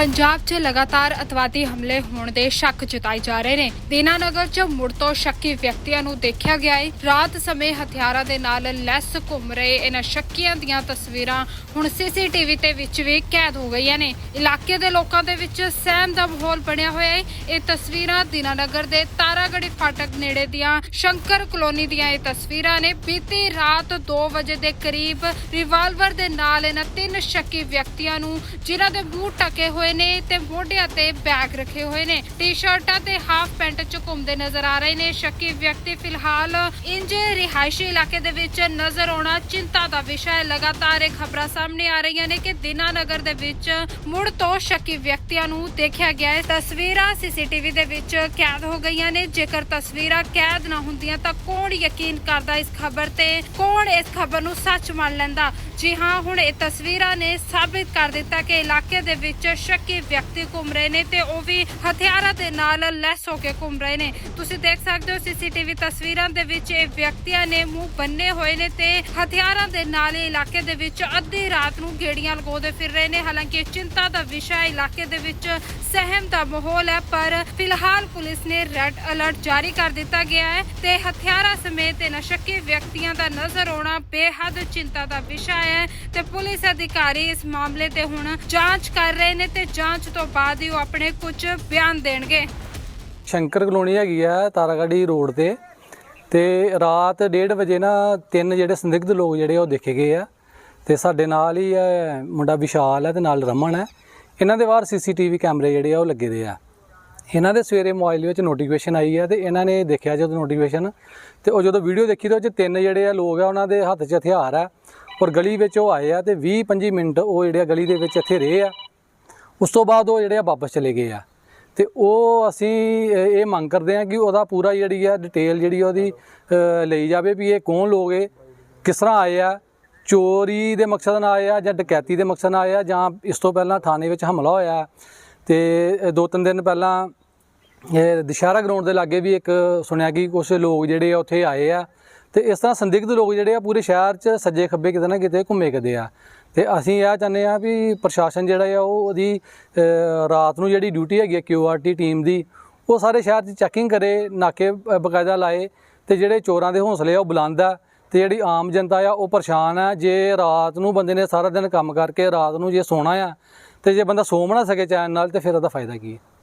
ਪੰਜਾਬ 'ਚ ਲਗਾਤਾਰ ਅਤਵਾਦੀ ਹਮਲੇ ਹੋਣ ਦੇ ਸ਼ੱਕ ਜਤਾਏ ਜਾ ਰਹੇ ਨੇ। ਦੀਨਾਨਗਰ 'ਚ ਮੁੜ ਤੋਂ ਸ਼ੱਕੀ ਵਿਅਕਤੀਆਂ ਨੂੰ ਦੇਖਿਆ ਗਿਆ ਹੈ ਰਾਤ ਸਮੇਂ ਹਥਿਆਰਾਂ ਦੇ ਨਾਲ ਲੈਸ ਘੁੰਮ ਰਹੇ ਇਹਨਾਂ ਸ਼ੱਕੀਆਂ ਦੀਆਂ ਤਸਵੀਰਾਂ ਹੁਣ ਸੀਸੀਟੀਵੀ ਤੇ ਵਿੱਚ ਵੀ ਕੈਦ ਹੋ ਗਈਆਂ ਨੇ। ਇਲਾਕੇ ਦੇ ਲੋਕਾਂ ਦੇ ਵਿੱਚ ਸਹਿਮ ਦਾ ਮਾਹੌਲ ਬਣਿਆ ਹੋਇਆ ਹੈ ਇਹ ਤਸਵੀਰਾਂ ਦੀਨਾਨਗਰ ਦੇ ਤਾਰਾਗੜੀ ਫਾਟਕ ਨੇੜੇ ਦੀਆਂ ਸ਼ੰਕਰ ਕਲੋਨੀ ਦੀਆਂ ਇਹ ਤਸਵੀਰਾਂ ਨੇ। ਬੀਤੀ ਰਾਤ 2 ਵਜੇ ਦੇ ਕਰੀਬ ਰਿਵਾਲਵਰ ਦੇ ਨਾਲ ਇਹਨਾਂ ਤਿੰਨ ਸ਼ੱਕੀ ਵਿਅਕਤੀਆਂ ਨੂੰ ਜਿਨ੍ਹਾਂ ਦੇ ਮੂੰਹ ਟਕੇ ਹੋਏ ਨੇ ਤੇ ਮੋਢਿਆਂ ਤੇ ਬੈਗ ਰੱਖੇ ਹੋਏ ਨੇ। ਟੀ-ਸ਼ਰਟਾਂ ਤੇ ਹਾਫ ਪੈਂਟ ਚ ਘੁੰਮਦੇ ਨਜ਼ਰ ਆ ਰਹੇ ਨੇ। ਸ਼ੱਕੀ ਵਿਅਕਤੀ ਫਿਲਹਾਲ ਇੰਜ ਰਿਹਾਇਸ਼ੀ ਇਲਾਕੇ ਦੇ ਵਿੱਚ ਨਜ਼ਰ ਆਉਣਾ ਚਿੰਤਾ ਦਾ ਵਿਸ਼ਾ ਹੈ। ਲਗਾਤਾਰ ਇਹ ਖਬਰਾਂ ਸਾਹਮਣੇ ਆ ਰਹੀਆਂ ਨੇ ਕਿ ਦਿਨਾਨਗਰ ਦੇ ਵਿੱਚ ਮੁੜ ਤੋਂ ਸ਼ੱਕੀ ਵਿਅਕਤੀਆਂ ਨੂੰ ਦੇਖਿਆ ਗਿਆ ਹੈ। ਤਸਵੀਰਾਂ ਸੀਸੀਟੀਵੀ ਦੇ ਵਿੱਚ ਕੈਦ ਹੋ ਗਈਆਂ ਨੇ। ਜੇਕਰ ਤਸਵੀਰਾਂ ਕੈਦ ਨਾ ਹੁੰਦੀਆਂ ਤਾਂ ਕੌਣ ਯਕੀਨ ਕਰਦਾ ਇਸ ਖਬਰ ਤੇ? ਕੌਣ ਇਸ ਖਬਰ ਨੂੰ ਸੱਚ ਮੰਨ ਲੈਂਦਾ? ਜੀ ਹਾਂ, ਹੁਣ ਇਹ ਤਸਵੀਰਾਂ ਨੇ ਸਾਬਿਤ ਕਰ ਦਿੱਤਾ ਕਿ ਇਲਾਕੇ ਦੇ ਵਿੱਚ ਸ਼ੱਕੀ ਵਿਅਕਤੀ ਘੁੰਮ ਰਹੇ ਨੇ ਤੇ ਉਹ ਵੀ ਹਥਿਆਰਾਂ ਦੇ ਨਾਲ ਲੈਸ ਹੋ ਕੇ ਘੁੰਮ ਰਹੇ ਨੇ। ਤੁਸੀਂ ਦੇਖ ਸਕਦੇ ਹੋ ਸੀਸੀਟੀਵੀ ਤਸਵੀਰਾਂ ਦੇ ਵਿੱਚ ਇਹ ਵਿਅਕਤੀਆਂ ਨੇ ਮੂੰਹ ਬੰਨੇ ਹੋਏ ਨੇ ਤੇ ਹਥਿਆਰਾਂ ਦੇ ਨਾਲ ਇਲਾਕੇ ਦੇ ਵਿੱਚ ਅੱਧੀ ਰਾਤ ਨੂੰ ਗੇੜੀਆਂ ਲਗਾਉਂਦੇ ਫਿਰ ਰਹੇ ਨੇ। ਹਾਲਾਂਕਿ ਚਿੰਤਾ ਦਾ ਵਿਸ਼ਾ ਇਲਾਕੇ ਦੇ ਵਿੱਚ ਸਹਿਮ ਦਾ ਮਾਹੌਲ ਹੈ, ਪਰ ਫਿਲਹਾਲ ਪੁਲਿਸ ਨੇ ਰੈੱਡ ਅਲਰਟ ਜਾਰੀ ਕਰ ਦਿੱਤਾ ਗਿਆ ਹੈ ਤੇ ਹਥਿਆਰਾਂ ਸਮੇਤ ਨਸ਼ੱਕੀ ਵਿਅਕਤੀਆਂ ਦਾ ਨਜ਼ਰ ਆਉਣਾ ਬੇਹੱਦ ਚਿੰਤਾ ਦਾ ਵਿਸ਼ਾ ਹੈ ਤੇ ਪੁਲਿਸ ਅਧਿਕਾਰੀ ਇਸ ਮਾਮਲੇ ਤੇ ਹੁਣ ਜਾਂਚ ਕਰ ਰਹੇ ਨੇ ਤੇ ਜਾਂਚ ਤੋਂ ਬਾਅਦ ਹੀ ਉਹ ਆਪਣੇ ਕੁਝ ਬਿਆਨ ਦੇਣਗੇ। ਸ਼ੰਕਰ ਕਲੋਨੀ ਹੈਗੀ ਆ ਤਾਰਾਗੜੀ ਰੋਡ ਤੇ। ਤੇ ਰਾਤ 1:30 ਵਜੇ ਨਾ ਤਿੰਨ ਜਿਹੜੇ ਸੰਦਿਗਧ ਲੋਕ ਜਿਹੜੇ ਉਹ ਦੇਖੇ ਗਏ ਆ। ਤੇ ਸਾਡੇ ਨਾਲ ਹੀ ਹੈ ਮੁੰਡਾ ਵਿਸ਼ਾਲ ਹੈ ਤੇ ਨਾਲ ਰਮਨ ਹੈ ਇਹਨਾਂ ਦੇ ਬਾਹਰ ਸੀਸੀਟੀਵੀ ਕੈਮਰੇ ਜਿਹੜੇ ਆ ਉਹ ਲੱਗੇ ਦੇ ਆ। ਇਹਨਾਂ ਦੇ ਸਵੇਰੇ ਮੋਬਾਈਲ ਵਿੱਚ ਨੋਟੀਫਿਕੇਸ਼ਨ ਆਈ ਆ ਤੇ ਇਹਨਾਂ ਨੇ ਦੇਖਿਆ ਜਦੋਂ ਨੋਟੀਫਿਕੇਸ਼ਨ ਤੇ ਉਹ ਜਦੋਂ ਵੀਡੀਓ ਦੇਖੀ ਤੇ ਉਹ ਚ ਤਿੰਨ ਜਿਹੜੇ ਆ ਲੋਕ ਆ ਉਹਨਾਂ ਦੇ ਹੱਥ 'ਚ ਹਥਿਆਰ ਆ। ਔਰ ਗਲੀ ਵਿੱਚ ਉਹ ਆਏ ਆ ਤੇ 20 25 ਮਿੰਟ ਉਹ ਜਿਹੜੇ ਆ ਗਲੀ ਦੇ ਵਿੱਚ ਇੱਥੇ ਰਹੇ ਆ। ਉਸ ਤੋਂ ਬਾਅਦ ਉਹ ਜਿਹੜੇ ਆ ਵਾਪਸ ਚਲੇ ਗਏ ਆ। ਤੇ ਉਹ ਅਸੀਂ ਇਹ ਮੰਗ ਕਰਦੇ ਆ ਕਿ ਉਹਦਾ ਪੂਰਾ ਜਿਹੜੀ ਆ ਡਿਟੇਲ ਜਿਹੜੀ ਆ ਉਹਦੀ ਲਈ ਜਾਵੇ ਵੀ ਇਹ ਕੌਣ ਲੋਕ ਏ ਕਿਸ ਤਰ੍ਹਾਂ ਆਏ ਆ, ਚੋਰੀ ਦੇ ਮਕਸਦ ਨਾਲ ਆਏ ਆ ਜਾਂ ਡਕੈਤੀ ਦੇ ਮਕਸਦ ਨਾਲ ਆਏ ਆ ਜਾਂ ਇਸ ਤੋਂ ਪਹਿਲਾਂ ਥਾਣੇ ਵਿੱਚ ਹਮਲਾ ਹੋਇਆ। ਤੇ ਦੋ ਤਿੰਨ ਦਿਨ ਪਹਿਲਾਂ, ਇਹ, ਦੁਸ਼ਹਿਰਾ ਗਰਾਊਂਡ ਦੇ ਲਾਗੇ ਵੀ ਇੱਕ ਸੁਣਿਆ ਕਿ ਕੁਝ ਲੋਕ ਜਿਹੜੇ ਆ ਉੱਥੇ ਆਏ ਆ। ਤੇ ਇਸ ਤਰ੍ਹਾਂ ਸੰਦਿਗਧ ਲੋਕ ਜਿਹੜੇ ਆ ਪੂਰੇ ਸ਼ਹਿਰ 'ਚ ਸੱਜੇ ਖੱਬੇ ਕਿਤੇ ਨਾ ਕਿਤੇ ਘੁੰਮੇ ਕਦੇ ਆ। ਤੇ ਅਸੀਂ ਇਹ ਚਾਹੁੰਦੇ ਆ ਵੀ ਪ੍ਰਸ਼ਾਸਨ ਜਿਹੜਾ ਆ ਉਹ ਉਹਦੀ ਰਾਤ ਨੂੰ ਜਿਹੜੀ ਡਿਊਟੀ ਹੈਗੀ ਆ ਕਿਊਆਰਟੀ ਟੀਮ ਦੀ ਉਹ ਸਾਰੇ ਸ਼ਹਿਰ 'ਚ ਚੈਕਿੰਗ ਕਰੇ ਨਾਕੇ ਅ, ਬਕਾਇਦਾ ਲਾਏ ਤੇ ਜਿਹੜੇ ਚੋਰਾਂ ਦੇ ਹੌਸਲੇ ਆ ਉਹ ਬੁਲੰਦ ਆ ਤੇ ਜਿਹੜੀ ਆਮ ਜਨਤਾ ਆ ਉਹ ਪਰੇਸ਼ਾਨ ਆ। ਜੇ ਰਾਤ ਨੂੰ ਬੰਦੇ ਨੇ ਸਾਰਾ ਦਿਨ ਕੰਮ ਕਰਕੇ ਰਾਤ ਨੂੰ ਜੇ ਸੋਣਾ ਆ ਤੇ ਜੇ ਬੰਦਾ ਸੋ ਨਾ ਸਕੇ ਚੈਨ ਨਾਲ ਤੇ ਫਿਰ ਉਹਦਾ ਫਾਇਦਾ ਕੀ ਹੈ